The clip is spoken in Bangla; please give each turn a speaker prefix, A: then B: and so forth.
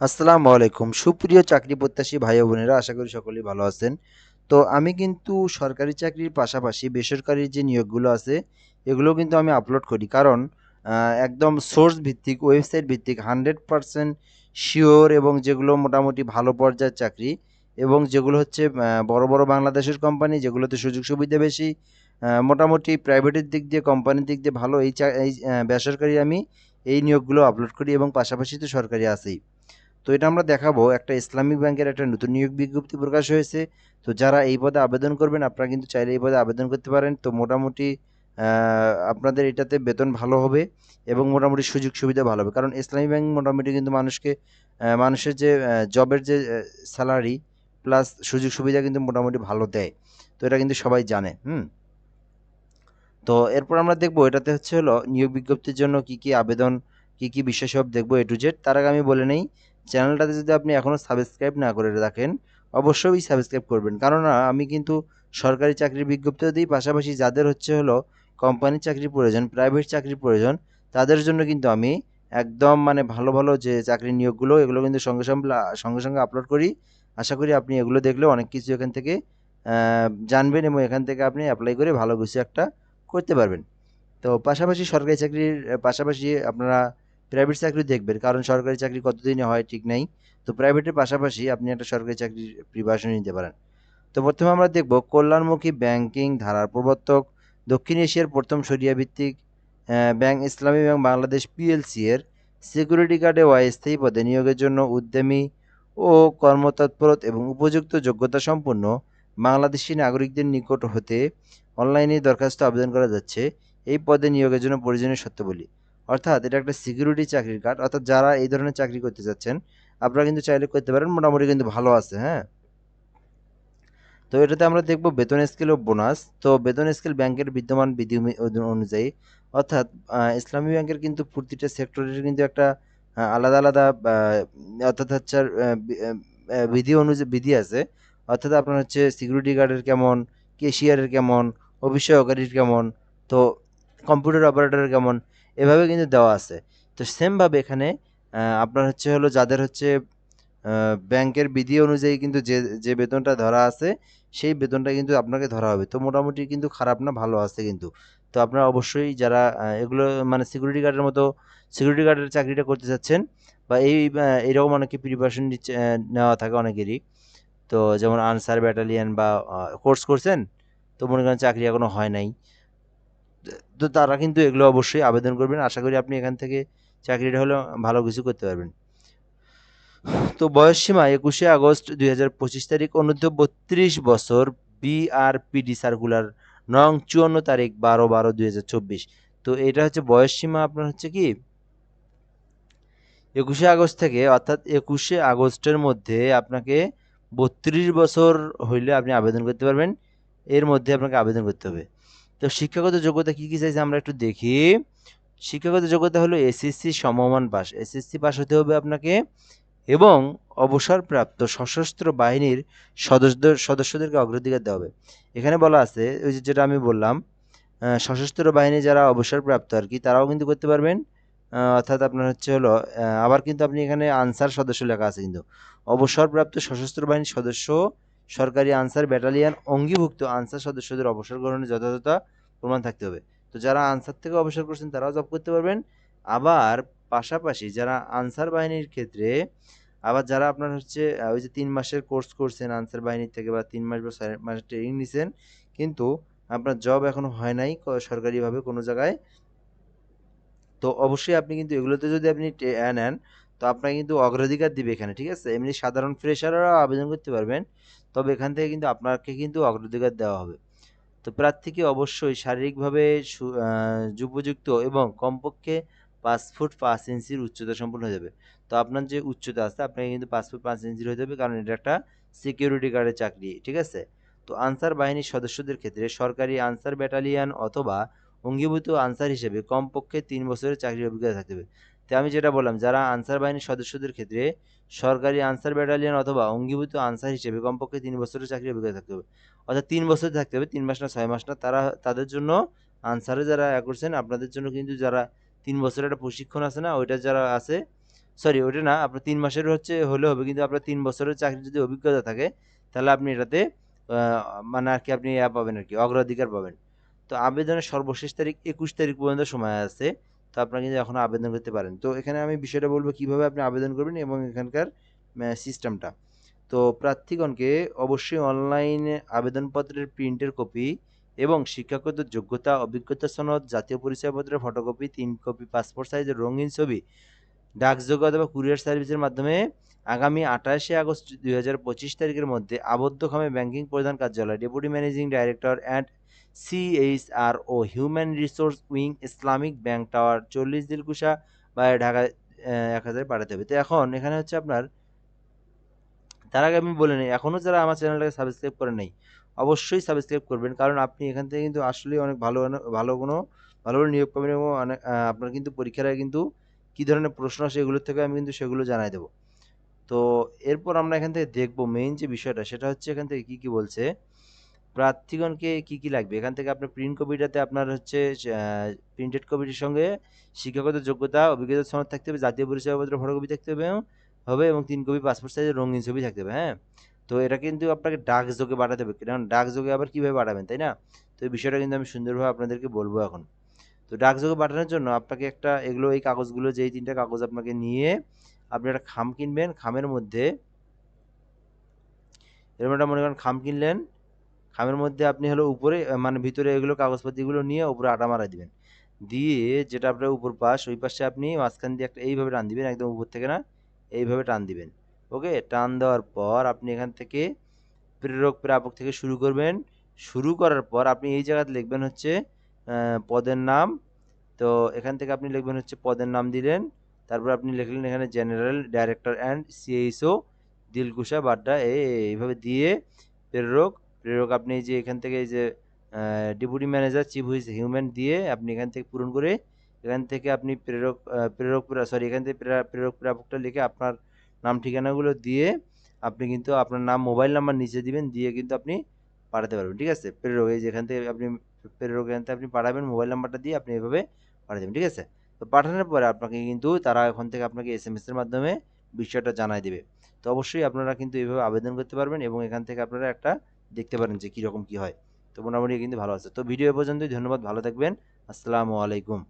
A: আসসালামু আলাইকুম। সুপ্রিয় চাকরি প্রত্যাশী ভাই বোনেরা, আশা করি সকলেই ভালো আছেন। তো আমি কিন্তু সরকারি চাকরির পাশাপাশি বেসরকারি যে নিয়োগগুলো আছে, এগুলো কিন্তু আমি আপলোড করি। কারণ একদম সোর্স ভিত্তিক ওয়েবসাইট ভিত্তিক হান্ড্রেড পারসেন্ট শিওর এবং যেগুলো মোটামুটি ভালো পর্যায়ের চাকরি এবং যেগুলো হচ্ছে বড় বড় বাংলাদেশের কোম্পানি যেগুলোতে সুযোগ সুবিধা বেশি মোটামুটি প্রাইভেটের দিক দিয়ে কোম্পানির দিক দিয়ে ভালো এই চা- এই বেসরকারি আমি এই নিয়োগগুলো আপলোড করি এবং পাশাপাশি তো সরকারি আছেই। তো এটা আমরা দেখাবো। একটা ইসলামিক ব্যাংকের একটা নতুন নিয়োগ বিজ্ঞপ্তি প্রকাশ হয়েছে। তো যারা এই পদে আবেদন করবেন, আপনারা কিন্তু চাইলে এই পদে আবেদন করতে পারেন। তো মোটামুটি আপনাদের এটাতে বেতন ভালো হবে এবং মোটামুটি সুযোগ সুবিধা ভালো হবে। কারণ ইসলামী ব্যাংক মোটামুটি কিন্তু মানুষকে মানুষের যে জবের যে স্যালারি প্লাস সুযোগ সুবিধা কিন্তু মোটামুটি ভালো দেয়। তো এটা কিন্তু সবাই জানে, হুম? তো এরপর আমরা দেখব, এটাতে হচ্ছে হলো নিয়োগ বিজ্ঞপ্তির জন্য কি কি আবেদন, কি কি বিষয় সব দেখব এ টু জেড। তার আগে আমি বলে নেই চ্যানেলটাতে যদি আপনি এখনও সাবস্ক্রাইব না করে রাখেন, অবশ্যই সাবস্ক্রাইব করবেন। কেননা, আমি কিন্তু সরকারি চাকরির বিজ্ঞপ্তিও দিই, পাশাপাশি যাদের হচ্ছে হলো কোম্পানির চাকরির প্রয়োজন প্রাইভেট চাকরির প্রয়োজন, তাদের জন্য কিন্তু আমি একদম মানে ভালো ভালো যে চাকরির নিয়োগগুলো, এগুলো কিন্তু সঙ্গে সঙ্গে সঙ্গে সঙ্গে আপলোড করি। আশা করি আপনি এগুলো দেখলে অনেক কিছু এখান থেকে জানবেন এবং এখান থেকে আপনি অ্যাপ্লাই করে ভালো কিছু একটা করতে পারবেন। তো পাশাপাশি সরকারি চাকরির, পাশাপাশি আপনারা প্রাইভেট চাকরি দেখবেন, কারণ সরকারি চাকরি কতদিনে হয় ঠিক নাই। তো প্রাইভেটের পাশাপাশি আপনি একটা সরকারি চাকরির প্রিপারেশন নিতে পারেন। তো প্রথমে আমরা দেখব কল্যাণমুখী ব্যাংকিং ধারার প্রবর্তক, দক্ষিণ এশিয়ার প্রথম সরিয়া ভিত্তিক bank Islami bank Bangladesh PLC এর সিকিউরিটি গার্ডে অস্থায়ী পদে নিয়োগের জন্য উদ্যমী ও কর্মতৎপর এবং উপযুক্ত যোগ্যতা সম্পন্ন বাংলাদেশি নাগরিকদের নিকট হতে অনলাইনে দরখাস্ত আবেদন করা যাচ্ছে। এই পদে নিয়োগের জন্য প্রয়োজনীয় শর্তাবলী। অর্থাৎ এটা একটা সিকিউরিটি চাকরির কার্ড অর্থাৎ যারা এই ধরনের চাকরি করতে চাচ্ছেন, আপনারা কিন্তু চাইলে করতে পারেন, মোটামুটি কিন্তু ভালো আছে হ্যাঁ? তো এটাতে আমরা দেখব বেতন স্কেল ও বোনাস তো বেতন স্কেল ব্যাংকের বিদ্যমান বিধি অনু- অনু- অনুযায়ী, অর্থাৎ ইসলামী ব্যাংকের কিন্তু প্রতিটা সেক্টরের কিন্তু একটা আলাদা আলাদা অর্থাৎ হচ্ছে বিধি অনুযায়ী বিধি আছে, অর্থাৎ আপনার হচ্ছে সিকিউরিটি গার্ডের কেমন কেশিয়ারের কেমন, অফিস সহকারীর কেমন, তো কম্পিউটার অপারেটরের কেমন এভাবে কিন্তু দেওয়া আছে। তো সেমভাবে এখানে আপনার হচ্ছে হলো যাদের হচ্ছে ব্যাংকের বিধি অনুযায়ী কিন্তু যে যে বেতনটা ধরা আছে, সেই বেতনটা কিন্তু আপনাকে ধরা হবে। তো মোটামুটি কিন্তু খারাপ না, ভালো আছে কিন্তু। তো আপনারা অবশ্যই যারা এগুলো মানে সিকিউরিটি গার্ডের মতো সিকিউরিটি গার্ডের চাকরিটা করতে চাচ্ছেন বা এই এরকম অনেকে প্রিপারেশন নেওয়া থাকে অনেকেরই। তো যেমন আনসার ব্যাটালিয়ান বা কোর্স করছেন, তো মনে করেন চাকরি এখনও হয় নাই। তো তারা কিন্তু এগুলো অবশ্যই আবেদন করবেন। আশা করি আপনি এখান থেকে চাকরিটা হলে ভালো কিছু করতে পারবেন। তো বয়স সীমা একুশে আগস্ট দুই হাজার পঁচিশ তারিখ অনূর্ধ্ব বত্রিশ বছর বিআরপিডি সার্কুলার নং চুয়ান্ন তারিখ, বারো বারো দুই তো এটা হচ্ছে বয়স সীমা, আপনার হচ্ছে কি? একুশে আগস্ট থেকে, অর্থাৎ একুশে আগস্টের মধ্যে আপনাকে বত্রিশ বছর হইলে আপনি আবেদন করতে পারবেন। এর মধ্যে আপনাকে আবেদন করতে হবে। তো শিক্ষাগত যোগ্যতা কি কি চাইছে আমরা একটু দেখি। শিক্ষাগত যোগ্যতা হলো এসএসসি সমমান পাস। এসএসসি পাস হতে হবে আপনাকে এবং অবসরপ্রাপ্ত সশস্ত্র বাহিনীর সদস্য, সদস্যদেরকে অগ্রাধিকার দেওয়া হবে। এখানে বলা আছে, ওই যে যেটা আমি বললাম সশস্ত্র বাহিনী যারা অবসরপ্রাপ্ত আর কি, তারাও কিন্তু করতে পারবেন। অর্থাৎ আপনার হচ্ছে হলো আবার কিন্তু আপনি এখানে আনসার সদস্য লেখা আছে কিন্তু। অবসরপ্রাপ্ত সশস্ত্র বাহিনীর সদস্য সরকারি আনসার ব্যাটালিয়ান অঙ্গীভুক্ত আনসার সদস্যদের অবসর গ্রহণের যথাযথ প্রমাণ থাকতে হবে। তো যারা আনসার থেকে অবসর করছেন, তারাও জব করতে পারবেন। আবার পাশাপাশি যারা আনসার বাহিনীর ক্ষেত্রে, আবার যারা আপনার হচ্ছে ওই যে তিন মাসের কোর্স করছেন আনসার বাহিনীর থেকে বা তিন মাস বা ছয় মাসের ট্রেনিং নিছেন, কিন্তু আপনার জব এখনও হয় নাই সরকারিভাবে কোনো জায়গায়। তো অবশ্যই আপনি কিন্তু এগুলোতে যদি আপনি নেন, তো আপনাকে কিন্তু অগ্রাধিকার দিবে এখানে, ঠিক আছে? এমনি সাধারণ ফ্রেশাররাও আবেদন করতে পারবেন। তবে এখান থেকে কিন্তু আপনাকে কিন্তু অগ্রাধিকার দেওয়া হবে। তো প্রার্থীকে অবশ্যই শারীরিকভাবে উপযুক্ত এবং কমপক্ষে পাঁচ ফুট পাঁচ ইঞ্চির উচ্চতা সম্পন্ন হয়ে যাবে। তো আপনার যে উচ্চতা আছে, আপনাকে কিন্তু পাঁচ ফুট পাঁচ ইঞ্চির হয়ে যাবে, কারণ এটা একটা সিকিউরিটি গার্ডের চাকরি, ঠিক আছে? তো আনসার বাহিনীর সদস্যদের ক্ষেত্রে সরকারি আনসার ব্যাটালিয়ান অথবা অঙ্গীভূত আনসার হিসেবে কমপক্ষে তিন বছরের চাকরির অভিজ্ঞতা থাকতে হবে। তো আমি যেটা বললাম, যারা আনসার বাহিনীর সদস্যদের ক্ষেত্রে সরকারি আনসার ব্যাটালিয়ন অথবা অঙ্গীভূত আনসার হিসেবে কমপক্ষে তিন বছরের চাকরির অভিজ্ঞতা থাকতে হবে। অর্থাৎ তিন বছর থাকতে হবে, তিন মাস না ছয় মাস না, তারা তাদের জন্য আনসারে যারা ইয়া করছেন, আপনাদের জন্য কিন্তু যারা তিন বছরের একটা প্রশিক্ষণ আছে না, ওইটা যারা আছে সরি ওটা না, আপনার তিন মাসের হচ্ছে হলে হবে, কিন্তু আপনার তিন বছরের চাকরির যদি অভিজ্ঞতা থাকে, তাহলে আপনি এটাতে মানে আর কি আপনি ইয়া পাবেন আর কি, অগ্রাধিকার পাবেন। তো আবেদনের সর্বশেষ তারিখ একুশ তারিখ পর্যন্ত সময় আছে তো আপনারা কিন্তু এখনও আবেদন করতে পারেন। তো এখানে আমি বিষয়টা বলব কীভাবে আপনি আবেদন করবেন এবং এখানকার সিস্টেমটা তো প্রার্থীগণকে অবশ্যই অনলাইনে আবেদনপত্রের প্রিন্টের কপি এবং শিক্ষাগত যোগ্যতা, অভিজ্ঞতা সনদ, জাতীয় পরিচয়পত্রের ফটোকপি তিন কপি পাসপোর্ট সাইজের রঙিন ছবি ডাকযোগ্য অথবা কুরিয়ার সার্ভিসের মাধ্যমে আগামী আঠাশে আগস্ট দুই হাজার পঁচিশ তারিখের মধ্যে আবদ্ধখামে ব্যাংকিং প্রধান কার্যালয় deputy managing director and CHR O human resource wing Islamic bank tower চল্লিশ দিলকুশা বা ঢাকা এক হাজারে পাঠাতে হবে। তো এখন এখানে হচ্ছে আপনার, তার আগে আমি বলে নিই এখনও যারা আমার চ্যানেলটাকে সাবস্ক্রাইব করে নেই, অবশ্যই সাবস্ক্রাইব করবেন, কারণ আপনি এখান থেকে কিন্তু আসলেই অনেক ভালো ভালো কোনো, ভালো ভালো নিয়োগ পাবেন এবং অনেক আপনার কিন্তু পরীক্ষার আগে কিন্তু কী ধরনের প্রশ্ন আসে এগুলোর থেকে আমি কিন্তু সেগুলো জানাই দেবো। তো এরপর আমরা এখান থেকে দেখব মেইন যে বিষয়টা, সেটা হচ্ছে এখান থেকে কী কী বলছে প্রার্থীগণকে কি কি লাগবে? এখান থেকে আপনার প্রিন্ট কপিটাতে আপনার হচ্ছে প্রিন্টেড কপিটির সঙ্গে শিক্ষাগত যোগ্যতা, অভিজ্ঞতা, সনদ থাকতে হবে, জাতীয় পরিচয়পত্র ফটোকপি থাকতে হবে হবে এবং তিন কপি পাসপোর্ট সাইজের রঙিন ছবি থাকতে হবে হ্যাঁ? তো এটা কিন্তু আপনাকে ডাক যোগে পাঠাতে হবে, কারণ ডাক যোগে আবার কীভাবে পাঠাবেন তাই না? তো এই বিষয়টা কিন্তু আমি সুন্দরভাবে আপনাদেরকে বলব এখন। তো ডাক যোগে পাঠানোর জন্য আপনাকে একটা, এগুলো, এই কাগজগুলো, যেই তিনটা কাগজ আপনাকে নিয়ে আপনি একটা খাম কিনবেন, খামের মধ্যে, এরকম একটা মনে করেন খাম কিনলেন খামের মধ্যে আপনি হলো উপরে মানে ভিতরে এগুলো কাগজপাতিগুলো নিয়ে উপরে আটা মারা দিবেন। দিয়ে যেটা আপনার উপর পাশ, ওই পাশে আপনি মাঝখান দিয়ে একটা এইভাবে টান দিবেন, একদম উপর থেকে না, এইভাবে টান দিবেন। ওকে? টান দেওয়ার পর আপনি এখান থেকে প্রেরক প্রাপক থেকে শুরু করবেন। শুরু করার পর আপনি এই জায়গাতে লিখবেন হচ্ছে পদের নাম। তো এখান থেকে আপনি লিখবেন হচ্ছে পদের নাম দিলেন। তারপর আপনি লিখলেন এখানে general, director and CHO Dilkusha, Badda এই এইভাবে দিয়ে প্রেরক প্রেরক আপনি যে এখান থেকে যে ডেপুটি ম্যানেজার চিফ হুইজ হিউম্যান দিয়ে আপনি এখান থেকে পূরণ করে এখান থেকে আপনি প্রেরক প্রেরক সরি এখান থেকে প্রেরা- প্রেরক প্রাপকটা লিখে আপনার নাম, ঠিকানাগুলো দিয়ে আপনি কিন্তু আপনার নাম মোবাইল নাম্বার নিচে দিবেন, দিয়ে কিন্তু আপনি পাঠাতে পারবেন, ঠিক আছে? প্রেরক, এই যেখান থেকে আপনি প্রেরক এখান থেকে আপনি পাঠাবেন মোবাইল নাম্বারটা দিয়ে আপনি এভাবে পাঠিয়ে দেবেন, ঠিক আছে? তো পাঠানোর পরে আপনাকে কিন্তু তারা এখন থেকে আপনাকে এস এম এসের মাধ্যমে বিষয়টা জানাই দেবে। তো অবশ্যই আপনারা কিন্তু এইভাবে আবেদন করতে পারবেন এবং এখান থেকে আপনারা একটা দেখতে পারেন যে কীরকম কী হয়। তো মোটামুটি কিন্তু ভালো আছে। তো ভিডিও পর্যন্তই। ধন্যবাদ। ভালো থাকবেন। আসসালামু আলাইকুম।